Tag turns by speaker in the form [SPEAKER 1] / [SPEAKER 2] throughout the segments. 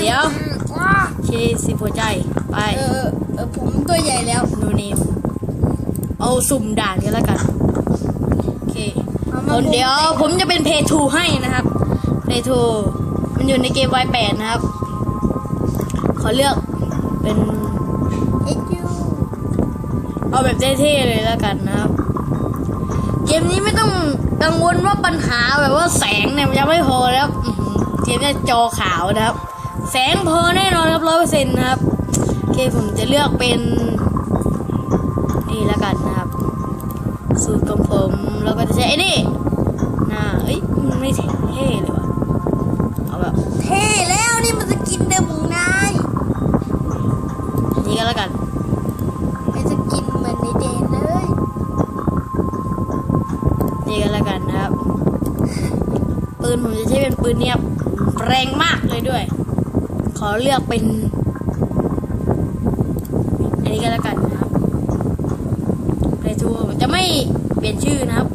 [SPEAKER 1] เดี๋ยวเคสิบหัวใจ ไป
[SPEAKER 2] เออเออผมตัวใหญ่แล้ว
[SPEAKER 1] นูนิมเอาสุ่มด่านกันแล้วกันโอเคคนเดี๋ยวผมจะเป็นเพย์ทูให้นะครับเพย์ทูมันอยู่ในเกม Y8 นะครับ ขอเลือกเป็น
[SPEAKER 2] เอา
[SPEAKER 1] แบบเท่ๆเลยแล้วกันนะครับ เกมนี้ไม่ต้องกังวลว่าปัญหาแบบว่าแสงเนี่ยมันยังไม่พอแล้วเกมนี่ยจอขาวนะครับ แสงพอแน่นอนครับร้อยเปอร์เซ็นต์นะครับโอเคผมจะเลือกเป็น นี่แล้วกันนะครับ สูตรของผมแล้วก็จะใช้ไอ้นี่หน้าเอ้ยมันไม่เท่เลยวะเอาแบบ
[SPEAKER 2] เท่แล้วนี่มันจะกินเดิมของนาย
[SPEAKER 1] นี้ก็แล้วกัน
[SPEAKER 2] มันจะกินเหมือนในเดนเลย
[SPEAKER 1] นี่ก็แล้วกันนะครับ ปืนผมจะใช้เป็นปืนเนี่ยแรงมากเลยด้วย ขอเลือกเป็น อันนี้ก็แล้วกันนะครับเพลทูจะไม่เปลี่ยนชื่อนะครับ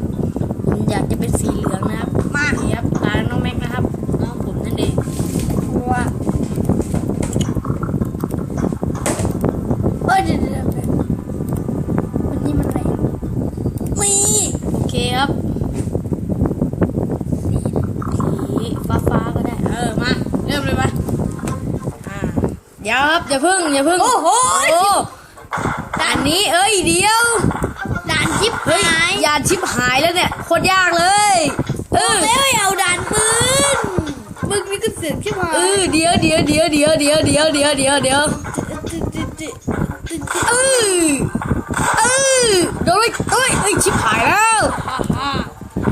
[SPEAKER 1] ผมอยากจะเป็นสีเหลืองนะครับ มากนี่ครับตาน้องแม็กนะครับ น้องผมนั่นเอง
[SPEAKER 2] ว่าเออเดี๋ยวเดี๋ยวเดี๋ยววันนี้มันอะไรมี
[SPEAKER 1] โอเคครับ สีฟ้าฟ้าๆก็ได้ เออ มา เริ่มเลยมาอ่าเดี๋ยวครับอย่าพึ่งอย่าพึ่ง
[SPEAKER 2] โอ้โห
[SPEAKER 1] โอ้ด่านนี้เอ้ยเดี๋ยว
[SPEAKER 2] ด่านชิป
[SPEAKER 1] เฮ้ย
[SPEAKER 2] หาย
[SPEAKER 1] ยานชิปหายแล้วเนี่ยโคตรยากเลยเออ
[SPEAKER 2] แล้วอย่าเอาด่านปืนมึงนี่ก็เสียงชิบหาย
[SPEAKER 1] เออเดี๋ยวเดี๋ยวเดี๋ยวเดี๋ยวเดี๋ยวเดี๋ยวเดี๋ยวเดี๋ยวเดี๋ยวเออเออโดนไปเอ้ยเอ้ยชิปหายแล้ว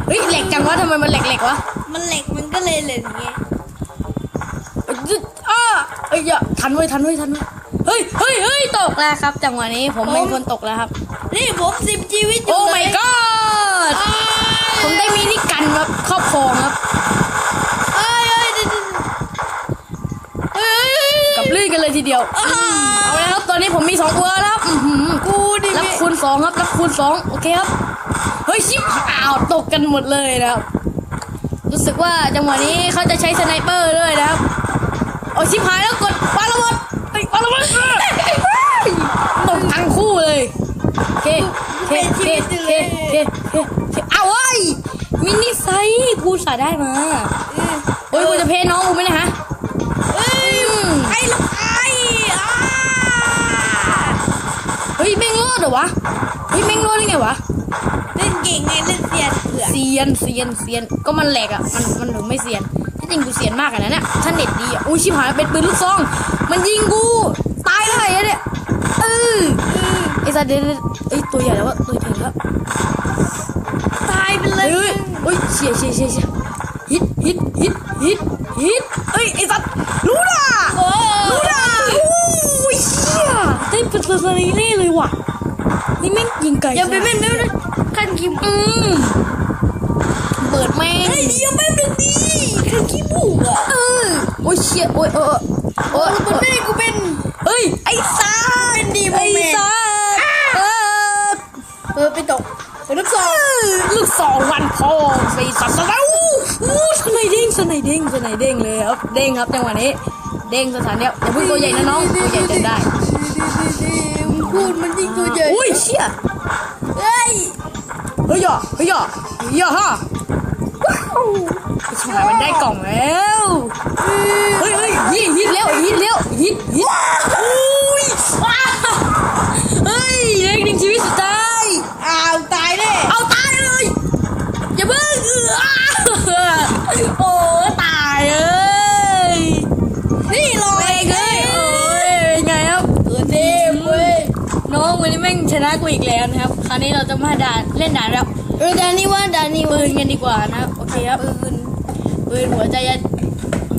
[SPEAKER 1] เฮ้ยแหลกจังวะทำไมมันแหลกแหลกๆวะ
[SPEAKER 2] มันเหล็กมันก็เลยเหลยไง
[SPEAKER 1] เอ้ยยึดอ้า เอ้ยอย่าทันไว้ยทันไว้ยทันไว้ยเฮ้ยเฮ้ยเฮ้ยตกแล้วครับจังหวะนี้ผมเป็นคนตกแล้วครับ
[SPEAKER 2] นี่ผมสิบชีวิตอ
[SPEAKER 1] โอ้
[SPEAKER 2] ยู่เล
[SPEAKER 1] my
[SPEAKER 2] ย
[SPEAKER 1] god ผมได้มินิกันครับครอบครองครับ
[SPEAKER 2] เอ้ยเอ้ยเดี๋ยวเดี๋ยวเอ้ยเอ้ย
[SPEAKER 1] กับลื่นกันเลยทีเดียว
[SPEAKER 2] อ้าว
[SPEAKER 1] เอาแล้วครับตอนนี้ผมมีสองตัวแล้วครับอื้อหือ
[SPEAKER 2] กูดิ
[SPEAKER 1] รับคูณสองครับรับคูณสองโอเคครับเฮ้ยชิบอ้าวตกกันหมดเลยนะครับรู้สึกว่าจังหวะนี้เขาจะใช้สไนเปอร์ด้วยนะครับ โอ้ชิบหายแล้วกดปาระเบิดเฮ้ยปาระเบิดเอ้ยตกทั้งคู่เลยโอเคโอเคโอเคโอเคโอเคโอเคเอาเว้ยมินิไซส์กูสาได้มาโอ้ยกูจะเพน้องกูไหมเนะฮะ
[SPEAKER 2] เอ้ย
[SPEAKER 1] อืม
[SPEAKER 2] ไอ้ลูกไอ้อ่า
[SPEAKER 1] เฮ้ยแม่งรอดเหรอวะเฮ้ยแม่งรอดได้ไงวะ
[SPEAKER 2] เล่นเก่งไงเล่นเสียนเผื่อ
[SPEAKER 1] เซียนเซียนเซียนก็มันแหลกอะมันมันถึงไม่เซียน จริงกูเซียนมากอะนะเนี่ยถ้าเน็ตดีอะอุ้ยชิบหายเป็นปืนลูกซอง มันยิงกู ตายเลยอะเนี่ยเออไอ้สัตว์เดี๋ยวเดี๋ยวเอ้ตัวใหญ่แล้ววะตัวใหญ่แล้ว
[SPEAKER 2] ตายไปเลย
[SPEAKER 1] ยเฮ้ยเฉียเฉียเฉียเฉียฮิตฮิตฮิตฮิตฮิตเอ้ยไอ้สัตว์รู้นะรู้นะโอ้ยเชี่ยได้เป็นตัวอะไรแน่เลยว่ะนี่แม่งยิงไก่
[SPEAKER 2] อย่าไปเป็นไม่ได้คันคิม
[SPEAKER 1] อืม ง
[SPEAKER 2] เฮ้ยเดี๋ยวแป๊บนึงดิคันขี้บูอะ
[SPEAKER 1] เออ โอ้ยเชี่ยโอ้ยเออโอ้ย
[SPEAKER 2] มันได้กูเป็น
[SPEAKER 1] เฮ้ย ไอ้ซา
[SPEAKER 2] เป็นดีโม
[SPEAKER 1] ไอ้
[SPEAKER 2] เมนต์
[SPEAKER 1] ซาเออ
[SPEAKER 2] เออไปตกไปลูกศร
[SPEAKER 1] ลูกสองวันพอสี่สัตว์สนอู้อู้สไนเด้งสไนเด้งสไนเด้งเลยครับ เด้งครับจังหวะนี้ เด้งสถานเดียวอย่าเพิ่งตัวใหญ่นะน้องตัวใหญ่เดินได้
[SPEAKER 2] มึงพูดมันยิ่งตัวใหญ่
[SPEAKER 1] อุ้ยเชี่ย
[SPEAKER 2] เฮ้ย
[SPEAKER 1] เฮ้ยอะเฮ้ยอะเฮ้ยอะฮะว้าวไอ้ ชิบหายมันได้กล่องแล้วเฮ้ยเฮ้ยฮิตฮิตเร็วฮิตเร็วฮิตฮิตอุ้ยว้าวเฮ้ยเล็กหนึ่งชีวิตสุดท้าย
[SPEAKER 2] อ้าวตายแน่
[SPEAKER 1] เอาตายเลยอย่าเพิ่งเอโอ้ตายเอ้ย
[SPEAKER 2] นี่ลอย
[SPEAKER 1] เอ้ยโอ้ยเป็นไงครับ
[SPEAKER 2] เออเต็มเว้ย
[SPEAKER 1] น้องวันนี้แม่งชนะกูอีกแล้วนะครับ คราวนี้เราจะมาด่าเล่นด่าแล้ว
[SPEAKER 2] เออดานี่ว่าด่านี่
[SPEAKER 1] ปื
[SPEAKER 2] ว่าน
[SPEAKER 1] กันดีกว่านะครับ เคครับปืนปืนหัวใจจะ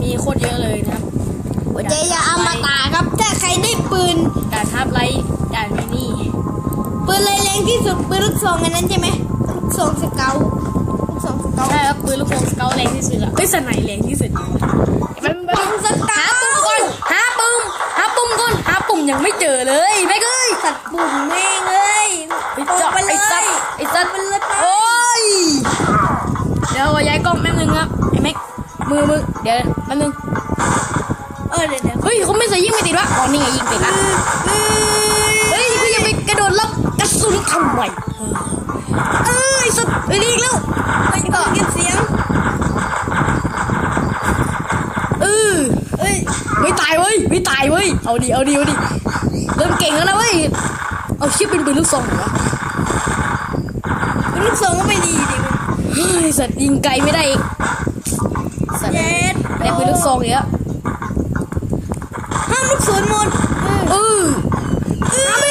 [SPEAKER 1] มีโคตรเยอะเลยนะครับ
[SPEAKER 2] หัวใจอย่าเอามาตาครับ ถ้าใครได้ปืน
[SPEAKER 1] ด่านทับไลท์ด่านมินี่
[SPEAKER 2] ปืนอะไรแรงที่สุดปืนลูกซองอันนั้นใช่ไหมลูกซองสเกลลูกซองสเกล
[SPEAKER 1] ใช่ครับปืนลูกโป่งสเกลแรงที่สุดละเฮ้ยสไนแรงที่สุดมันมัน
[SPEAKER 2] ปืนสเก
[SPEAKER 1] หา
[SPEAKER 2] ล
[SPEAKER 1] ปุ่มก่อนหาปุ่มหาปุ่มก่อนหาปุ่มยังไม่เจอเลยแม่งเอ้ย
[SPEAKER 2] สัตว์ปุ่มแม่งเอ้เเดี๋
[SPEAKER 1] ยวแป๊บนึง
[SPEAKER 2] เออเดี๋ยวเดี๋ยว
[SPEAKER 1] เฮ้ยเขาไม่ใส่ยิงไม่ติดวะอ๋อนี่ไงยิงติดละเฮ้ยกูจะไปกระโดดรับกระสุนทำไมเอ้ยสุดไปดีอีกแล้ว
[SPEAKER 2] ไปต่อกันเสียง
[SPEAKER 1] เออ
[SPEAKER 2] เอ้ย
[SPEAKER 1] ไม่ตายเว้ยไม่ตายเว้ยเอาดิเอาดิเอาดิเริ่มเก่งแล้วนะเว้ยเอาชิปเป็นปืนลูกซองเหรอวะ
[SPEAKER 2] ลูกทรงก็ไม่ดีดิ
[SPEAKER 1] เฮ้ยสัตว์ยิงไกลไม่ได้อีกสัตว์
[SPEAKER 2] เย็ด
[SPEAKER 1] ได้ปืนลูกซองอีกแล้ว
[SPEAKER 2] ห้ามลูกศรหมด
[SPEAKER 1] เออเอา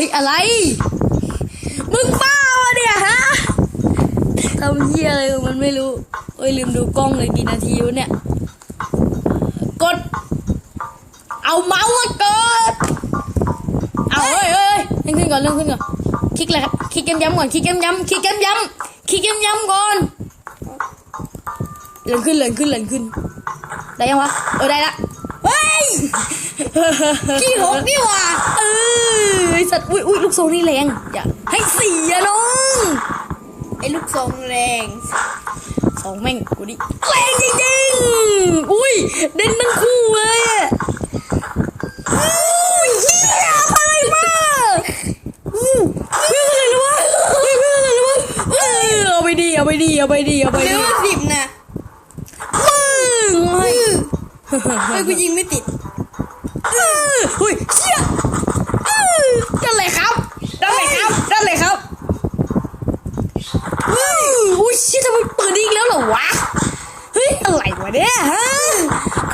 [SPEAKER 2] ฮ้ย
[SPEAKER 1] อะไร มึง
[SPEAKER 2] บ้า
[SPEAKER 1] วะเนี่ยฮะทำเหี้ยอะไรของมันไม่รู้เอ้ยลืมดูกล้องเลยกี่นาทีวะเนี่ย กด เอาเมาส์มากด เอาเฮ้ยเฮ้ยเล่นขึ้นก่อนเล่นขึ้นก่อน คลิกเลยครับ คลิกย้ำๆก่อน คลิกย้ำๆคลิกย้ำๆคลิกย้ำๆก่อนเลื่อนขึ้นเลื่อนขึ้นเลื่อนขึ้น ได้ยังวะ เออได้ละ
[SPEAKER 2] เฮ้ยขี้หกนี่หว่า
[SPEAKER 1] เออ ไอสัตว์อุ้ยอุ้ยลูกโซ่นี่แรงอย่าให้เสียน้อง
[SPEAKER 2] ไอ้ลูกทรงแรง
[SPEAKER 1] สองแม่งกูดิแรงจริงๆอุ้ยเด่นทั้งคู่เลยอะอุ้ยเฮียไปมากอู้เพื่อนอะไรวะเฮ้ยเพื่อนอะไรวะเออเอาไปดีเอาไปดีเอาไปดีเอาไป
[SPEAKER 2] เร็
[SPEAKER 1] ดี
[SPEAKER 2] วสิบนะ
[SPEAKER 1] มึงเฮ้ย
[SPEAKER 2] เฮ้ยกูยิงไม่ติด
[SPEAKER 1] เออเฮ้ยเชี่ยเออนั่นแหละครับนั่นแหละครับนั่นแหละครับ เฮ้ยอุ้ยเชี่ยทำไมเปิดอีกแล้วเหรอวะ เฮ้ย เอ๊ะฮะ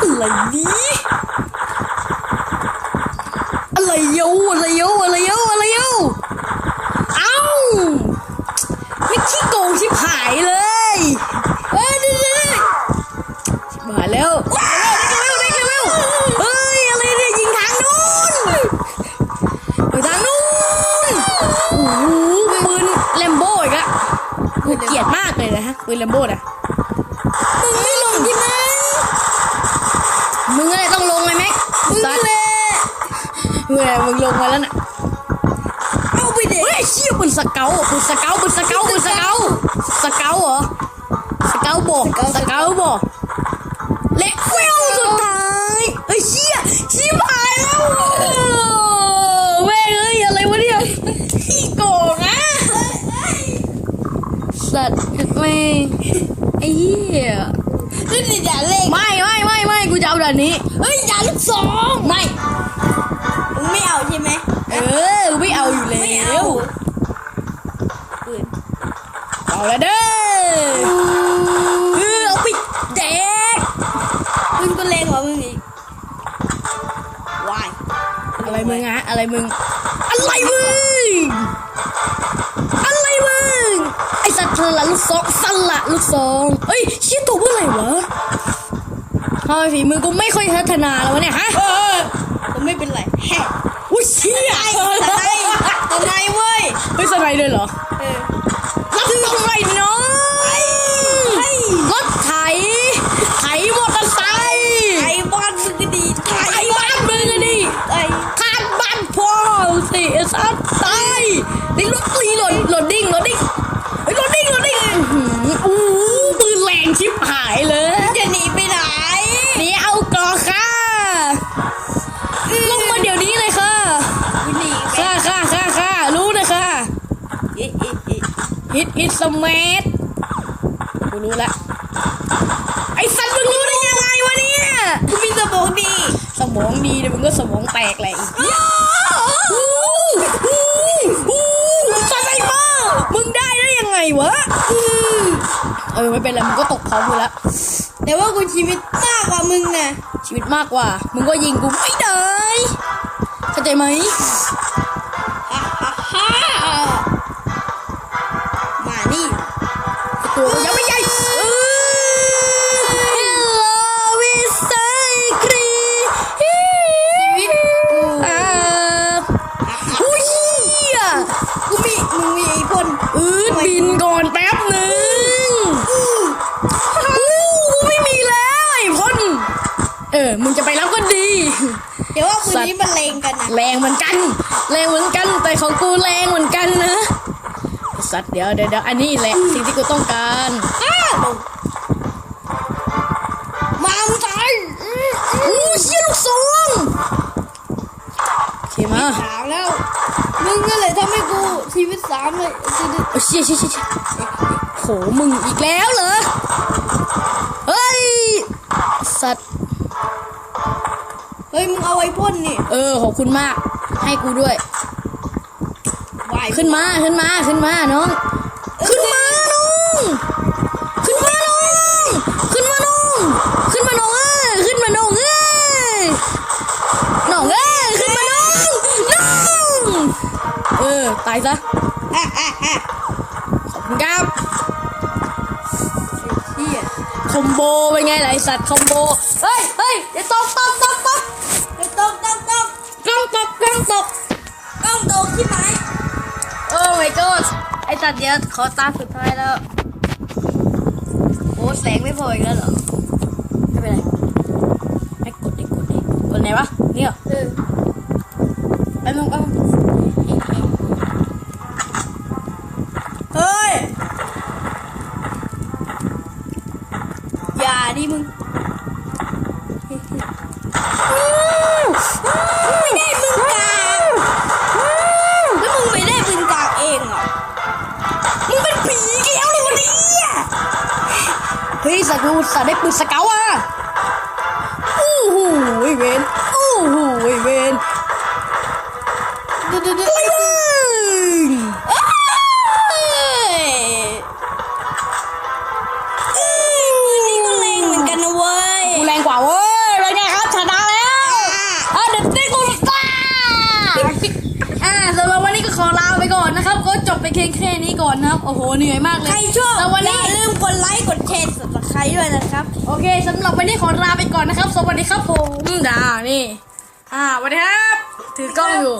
[SPEAKER 1] อะไรนี้อะไรเยอะ มึ
[SPEAKER 2] งลงมา
[SPEAKER 1] แล้วน่ะ
[SPEAKER 2] เอาไปเด็ก
[SPEAKER 1] เฮ้ยเชี่ยปืนสเกลปืนสเกลปืนสเกลปืนสเกลสเกลเหรอสเกลบอกสเกลบอกเล็กเฟลสุดท้ายเฮ้ยเชี่ยชิบหายแล้วเว้ยเอ้ยอะไรวะเนี่ยขี้โกงอะสัตว์แม่งไอ้เหี้ย
[SPEAKER 2] ขึ้นดิอย่าเล่น
[SPEAKER 1] ไม่ไม่ไม่ไม่กูจะเอาด่านนี้
[SPEAKER 2] เฮ้ยอย่าลูกสอง
[SPEAKER 1] ไม่
[SPEAKER 2] มึง ไม่เอาใช่ไหม
[SPEAKER 1] เออกูไม่เอาอยู่แล้
[SPEAKER 2] ไม่เอา
[SPEAKER 1] ว
[SPEAKER 2] ปืน
[SPEAKER 1] เอาละเด้อเออเอาไปแดก
[SPEAKER 2] ปืนก็แรงกว่ามึงอีกวาย
[SPEAKER 1] อะไรมึงฮะอะไรมึง อะไรมึง อะไรมึง ไอสัตว์สละลูกซองสละลูกซองเอ้ยเชี่ยตัวเมื่อไหร่วะทำไมฝีมือกูไม่ค่อยพัฒนาแล้ววะเนี่ยฮะ
[SPEAKER 2] เออแต่ ไม่เป็นไรแฮะ
[SPEAKER 1] อุ้ยเชี่ย
[SPEAKER 2] แต่ไงแต่ไงเว้ย
[SPEAKER 1] เฮ้ยสไนเลยเหรอ ฮิตฮิตสมัทกูรู้ละไอ้สัตว์มึงรู้ได้ยังไงวะเนี่ย
[SPEAKER 2] กูมีสมองดี
[SPEAKER 1] สมองดีเดี๋ยมึงก็สมองแตกแหละอีกอู้อู้อู้สไนเอร์มึงได้ได้ยังไงวะอืมเออไม่เป็นไรมึงก็ตกพร้อมกูแล้ว
[SPEAKER 2] แต่ว่ากูชีวิตมากกว่ามึงนะ
[SPEAKER 1] ชีวิตมากกว่า มึงก็ยิงกูไม่ได้เข้าใจไหม สัต
[SPEAKER 2] นี้
[SPEAKER 1] ว์
[SPEAKER 2] มันเลงกันนะ
[SPEAKER 1] แรงเหมือนกัน แรงเหมือนกันแต่ของกูแรงเหมือนกันนะไอ้สัตว์เดี๋ยวเดี๋ยวเดี๋ยวอันนี้แหละสิ่งที่กูต้องการ
[SPEAKER 2] อ้าวมามึงตาย
[SPEAKER 1] อู้เชี่ยลูกซองโอเคมา
[SPEAKER 2] สามแล้วมึงนั่นแหละทำให้กูชีวิตสามเลยจะได้
[SPEAKER 1] โอ้เชี่ยเชี่ยเชี่ยเชี่ยโหมึงอีกแล้วเหรอเฮ้ยสัตว์
[SPEAKER 2] เฮ้ยมึงเอาไว้พ่นนี่
[SPEAKER 1] เออขอบคุณมาก ให้กูด้วย
[SPEAKER 2] ไหว
[SPEAKER 1] ขึ้นมาขึ้นมาขึ้นมาน้อง ขึ้นมาน้อง ขึ้นมาน้อง ขึ้นมาน้อง ขึ้นมาน้องเอ้ยขึ้นมาน้องเอ้ยน้องเอ้ยขึ้นมาน้องน้องเออตายซะ
[SPEAKER 2] อะอะอะ
[SPEAKER 1] ขอบคุณครับ
[SPEAKER 2] เฮีย
[SPEAKER 1] คอมโบเป็นไงล่ะไอสัตว์คอมโบเฮ้ยเฮ้ยอย่าตกตกตก my god ไอสัตว์เดี๋ยวขอตาสุดท้ายแล้ว โอ้แสงไม่พออีกแล้วเหรอ ไม่เป็นไรไอ้กดดิกดดิกดไหนวะ เนี่ย
[SPEAKER 2] เออ
[SPEAKER 1] ไปมึงไก็จบไปแค่แค่นี้ก่อนนะครับ โอ้โห เหนื่อยมากเลย
[SPEAKER 2] ใครชอบ
[SPEAKER 1] แต่วัน
[SPEAKER 2] อ
[SPEAKER 1] นี้
[SPEAKER 2] ย่าลืมกดไลค์กดแชร์สับสไครด้วยนะครับ
[SPEAKER 1] โอเคสำหรับวันนี้ขอลาไปก่อนนะครับ สวัสดีครับผมดานี่ อ่าสวัสดีครับ ถือกล้องอยู่